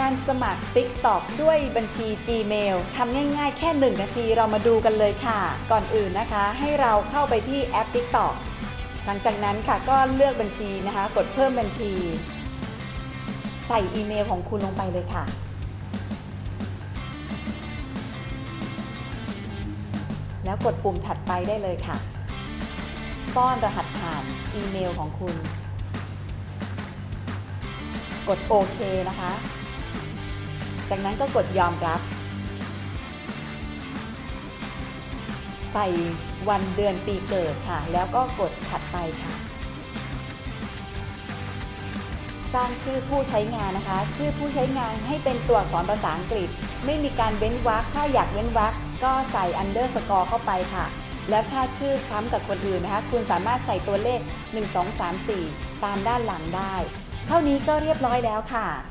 การสมัคร TikTok ด้วยบัญชี Gmail ทำง่ายๆ แค่ 1 นาทีเรามาดูกันเลยค่ะ ก่อนอื่นนะคะ ให้เราเข้าไปที่แอป TikTok หลังจากนั้นค่ะก็เลือกบัญชีนะคะ กดเพิ่มบัญชี ใส่อีเมลของคุณลงไปเลยค่ะ แล้วกดปุ่มถัดไปได้เลยค่ะ ป้อนรหัสผ่านอีเมลของคุณ กดโอเคนะคะ จากนั้นก็กดยอมรับ ใส่วันเดือนปีเกิดค่ะ แล้วก็กดถัดไปค่ะ สร้างชื่อผู้ใช้งานนะคะ ชื่อผู้ใช้งานให้เป็นตัวอักษรภาษาอังกฤษ ไม่มีการเว้นวรรคถ้าอยากเว้นวรรคก็ใส่ underscore เข้าไปค่ะ แล้วถ้าชื่อซ้ำกับคนอื่นนะคะ คุณสามารถใส่ตัวเลข 1 2 3 4 ตามด้านหลังได้ เท่านี้ก็เรียบร้อยแล้วค่ะ